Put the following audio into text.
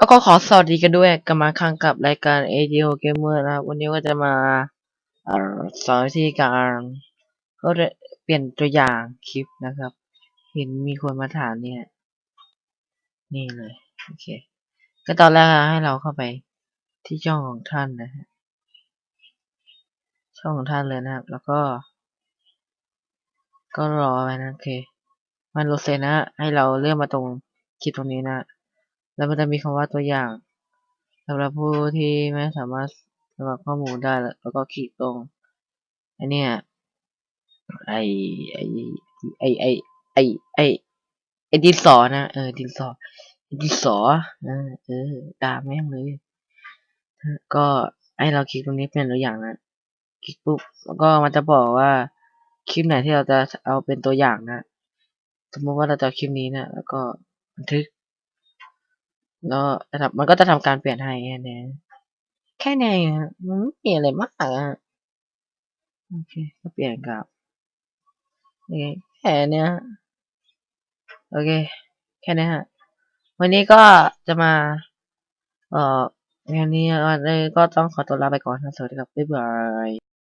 แล้วก็ขอสวัสดีกันด้วยกลับมาครั้งกับรายการ ADO Gamer นะครับ วันนี้ก็จะมาสอนวิธีการก็จะเปลี่ยนตัวอย่างคลิปนะครับ เห็นมีคนมาถามเนี่ย นี่เลยโอเค ก็ตอนแรกให้เราเข้าไปที่ช่องของท่านนะฮะช่องของท่านเลยนะครับ แล้วก็ ก็รอไปนะโอเค มันโรเซนะ ให้เราเลื่อนมาตรงคลิปตรงนี้นะ แล้วมันจะมีคำว่าตัวอย่างสำหรับผู้ที่ไม่สามารถสมัครข้อมูลได้แล้วก็คลิกตรงอันเนี้ยไอไอไอไอไอไอไอดินสอนะเออดินสอดินสอเออเออด่าแม่งเลยก็ให้เราคลิกตรงนี้เป็นตัวอย่างนะคลิกปุ๊บแล้วก็มันจะบอกว่าคลิปไหนที่เราจะเอาเป็นตัวอย่างนะ สมมติว่าเราจะคลิปนี้นะ แล้วก็บันทึก แล้วจะทำมันก็จะทำการเปลี่ยนให้แค่นี้แค่นี้ฮะมันไม่มีอะไรมากอะโอเคก็เปลี่ยนกับโอเคแค่เนี้ยโอเค แค่นี้ฮะวันนี้ก็จะมา เอ่องานนี้วันนี้ก็ต้องขอตัวลาไปก่อนนะสวัสดีครับบ๊ายบาย